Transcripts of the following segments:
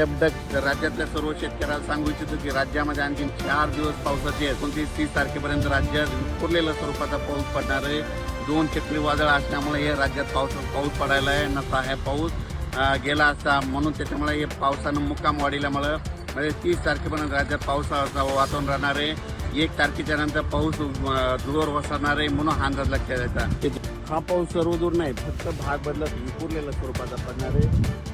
शब्द राज्यातल्या सर्व शेतकऱ्याला सांगू इच्छितो की राज्यामध्ये आणखी चार दिवस पावसाचे एकोणतीस तीस तारखेपर्यंत राज्यात विखुरलेल्या स्वरूपाचा पाऊस पडणार आहे. दोन चक्रीवादळ असल्यामुळे हे राज्यात पाऊस पाऊस पडायला आहे नसा आहे. पाऊस गेला असता म्हणून त्याच्यामुळे हे पावसानं मुक्काम वाढील्यामुळं म्हणजे तीस तारखेपर्यंत राज्यात पावसाचं वातावरण राहणार आहे. एक तारखेच्या नंतर पाऊस अं, जोर आहे म्हणून हा अंदाज लक्षात येतात हा पाऊस सर्व दूर नाही फक्त भाग बदलत विखुरलेल्या स्वरूपाचा पडणार आहे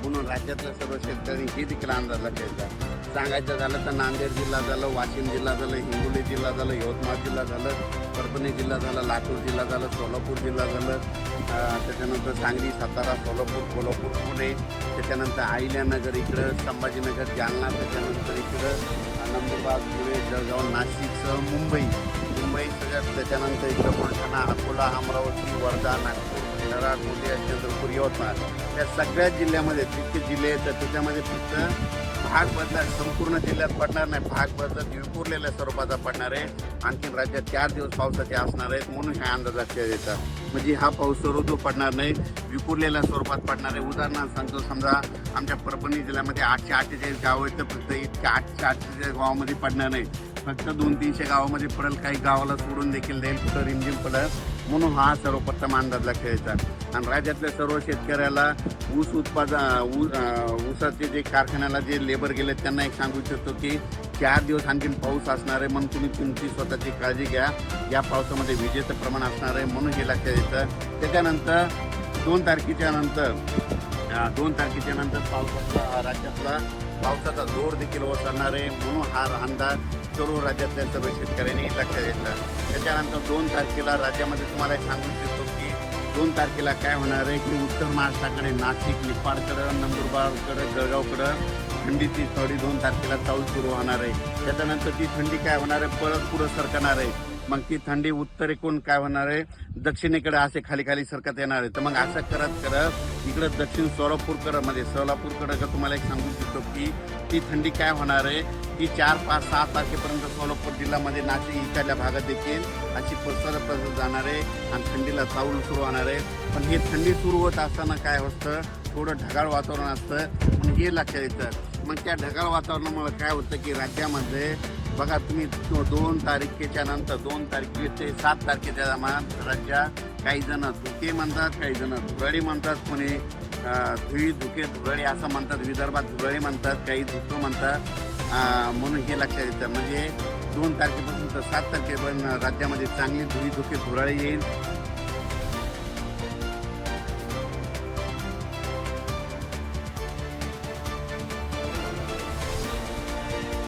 म्हणून राज्यातल्या सर्व शेतकऱ्यांनी हे देखील अंदाज लक्षात येतात सांगायचं झालं तर नांदेड जिल्हा झालं वाशिम जिल्हा झालं हिंगोली जिल्हा झालं यवतमाळ जिल्हा झालं परभणी जिल्हा झाला लातूर जिल्हा झालं सोलापूर जिल्हा झालं. त्याच्यानंतर सांगली सातारा सोलापूर कोल्हापूर पुणे त्याच्यानंतर अहिल्यानगर इकडं संभाजीनगर जालना त्याच्यानंतर इकडं नंदुरबार पुणे जळगाव नाशिकसह मुंबई. मुंबई सगळ्यात त्याच्यानंतर इकडं बुलढाणा अकोला अमरावती वर्धा नागपूर भंडारा गोंदिया चंद्रपूर यवतमाळ. या सगळ्या जिल्ह्यामध्ये जितके जिल्हे आहेत तर त्याच्यामध्ये फक्त भाग बदला संपूर्ण जिल्ह्यात पडणार नाही. भाग बदलत विपुरलेल्या स्वरूपाचा पडणार आहे. आणखीन राज्यात चार दिवस पावसाचे असणार आहेत म्हणून ह्या अंदाजात येतात म्हणजे हा पाऊस सर्वतो पडणार नाही. विपुरलेल्या स्वरूपात पडणार आहे. उदाहरणार्थ सांगतो समजा आमच्या परभणी जिल्ह्यामध्ये आठशे अठ्ठेचाळीस गाव आहेत तर फक्त इतक्या आठशे अठ्ठेचाळीस गावामध्ये पडणार नाही. फक्त दोन तीनशे गावामध्ये पडेल. काही गावाला सोडून देखील जाईल कुठं रिमझिम पडेल. म्हणून हा सर्वप्रथम अंदाज लक्षात आणि राज्यातल्या सर्व शेतकऱ्याला ऊस उत्पादन ऊस ऊसाचे जे कारखान्याला जे लेबर गेले त्यांना एक सांगू इच्छितो की चार दिवस आणखीन पाऊस असणार आहे. म्हणून तुम्ही तुमची स्वतःची काळजी घ्या. या पावसामध्ये विजेचं प्रमाण असणार आहे म्हणून हे लक्षात येतं. त्याच्यानंतर दोन तारखेच्या नंतर दोन तारखेच्या नंतर पावसाचा राज्यातला पावसाचा जोर देखील ओसरणार आहे. म्हणून हा अंदाज सर्व राज्यातल्या सर्व शेतकऱ्यांनी लक्षात घेतला त्याच्यानंतर दोन तारखेला राज्यामध्ये तुम्हाला सांगू इच्छितो की दोन तारखेला काय होणार आहे की उत्तर महाराष्ट्राकडे नाशिक निपाडकडं नंदुरबारकडं जळगावकडं थंडीची थोडी दोन तारखेला चालू सुरू होणार आहे. त्याच्यानंतर ती थंडी काय होणार आहे? परत पुढं सरकणार आहे. मग ती थंडी उत्तरेकडून काय होणार आहे? दक्षिणेकडे असे खाली खाली सरकत येणार आहे. तर मग असं करत करत इकडं दक्षिण सोलापूरकडं म्हणजे सोलापूरकडं का तुम्हाला एक सांगू इच्छितो की ती थंडी काय होणार आहे? ती चार पाच सहा तारखेपर्यंत सोलापूर जिल्ह्यामध्ये नाशिक इकडल्या भागात देखील अशी पसरत पसरत जाणार आहे आणि थंडीला चावल सुरू होणार आहे. पण हे थंडी सुरू होत असताना काय असतं? थोडं ढगाळ वातावरण असतं. पण हे लक्षात येतं. मग त्या ढगाळ वातावरणामुळे काय होतं की राज्यामध्ये बघा तुम्ही दोन तारखेच्या नंतर दोन तारखे ते सात तारखेच्या दरम्यान राज्यात काही जण धुके म्हणतात काही जण धुराडी म्हणतात. कोणी धुई धुके धुराडी असं म्हणतात विदर्भात धुराडी म्हणतात काही धुकं म्हणतात. म्हणून हे लक्षात येतं. म्हणजे दोन तारखेपासून तर सात तारखेपर्यंत राज्यामध्ये चांगली धुई धुके धुराळी येईल.